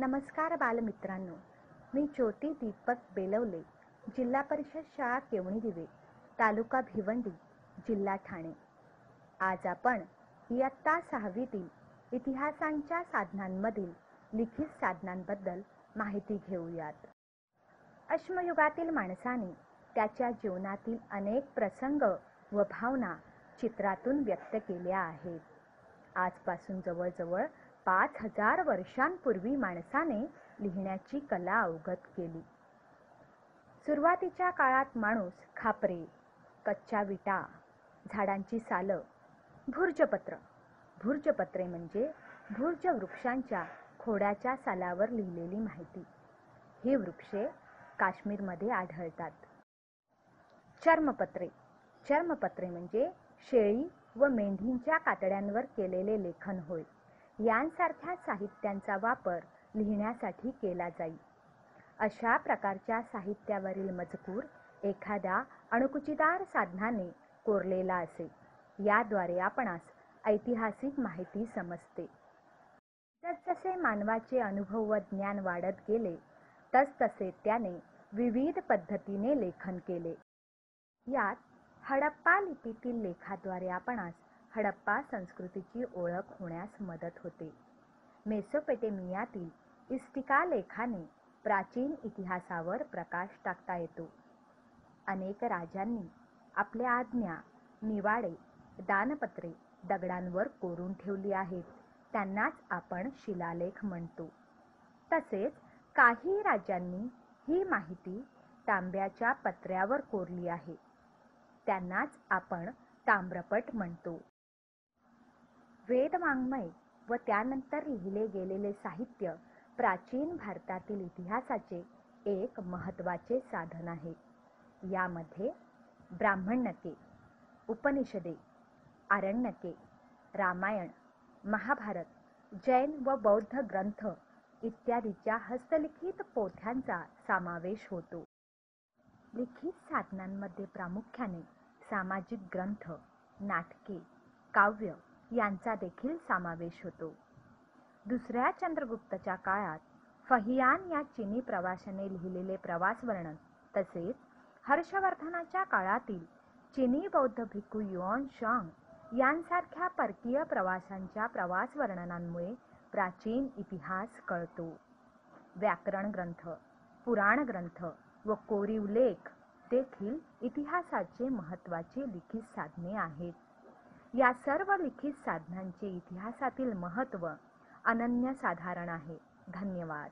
नमस्कार बालमित्रांनो. मी ज्योती दीपक बेलवले जिल्हा परिषद शाळा केवणी दिवे तालुका भिवंडी जिल्हा ठाणे. आज आपण इयत्ता सहावीतील इतिहासांच्या साधनांमधील लिखित साधनांबद्दल माहिती घेऊयात. अश्मयुगातील माणसाने त्याच्या जीवनातील अनेक प्रसंग व भावना चित्रातून व्यक्त केल्या आहेत. आजपासून जवळजवळ पाच हजार वर्षांपूर्वी माणसाने लिहिण्याची कला अवगत केली. सुरुवातीच्या काळात माणूस खापरे कच्च्या विटा झाडांची सालं भुर्जपत्र भुर्जपत्रे म्हणजे भुर्ज वृक्षांच्या खोडाच्या सालावर लिहिलेली माहिती. ही वृक्षे काश्मीरमध्ये आढळतात. चर्मपत्रे चर्मपत्रे म्हणजे शेळी व मेंढींच्या कातड्यांवर केलेले लेखन होय. यांसारख्या साहित्यांचा वापर लिहिण्यासाठी केला जाई. अशा प्रकारच्या साहित्यावरील मजकूर एखाद्या अणुकुचीदार साधनाने कोरलेला असे. याद्वारे आपणास ऐतिहासिक माहिती समजते. जसजसे मानवाचे अनुभव व ज्ञान वाढत गेले तसतसे त्याने विविध पद्धतीने लेखन केले. यात हडप्पा लिपीतील लेखाद्वारे आपणास हडप्पा संस्कृतीची ओळख होण्यास मदत होते. मेसोपेटेमियातील इस्टिका लेखाने प्राचीन इतिहासावर प्रकाश टाकता येतो. अनेक राजांनी आपल्या आज्ञा निवाडे दानपत्रे दगडांवर कोरून ठेवली आहेत. त्यांनाच आपण शिलालेख म्हणतो. तसेच काही राज्यांनी ही माहिती तांब्याच्या पत्र्यावर कोरली आहे. त्यांनाच आपण ताम्रपट म्हणतो. वेदवाङ्मय व त्यानंतर लिहिले गेलेले साहित्य प्राचीन भारतातील इतिहासाचे एक महत्त्वाचे साधन आहे. यामध्ये ब्राह्मणके उपनिषदे आरण्यके रामायण महाभारत जैन व बौद्ध ग्रंथ इत्यादीच्या हस्तलिखित पोथ्यांचा समावेश होतो. लिखित साधनांमध्ये प्रामुख्याने सामाजिक ग्रंथ नाटके काव्य यांचा देखील समावेश होतो. दुसऱ्या चंद्रगुप्तच्या काळात फहियान या चिनी प्रवाशाने लिहिलेले प्रवास वर्णन तसेच हर्षवर्धनाच्या काळातील चिनी बौद्ध भिक्खू युआन शांग यांसारख्या परकीय प्रवासांच्या प्रवास वर्णनांमुळे प्राचीन इतिहास कळतो. व्याकरण ग्रंथ पुराण ग्रंथ व कोरीव लेख देखील इतिहासाचे महत्त्वाचे लिखित साधने आहेत. या सर्व लिखित साधनांचे इतिहासातील महत्त्व अनन्यसाधारण आहे. धन्यवाद.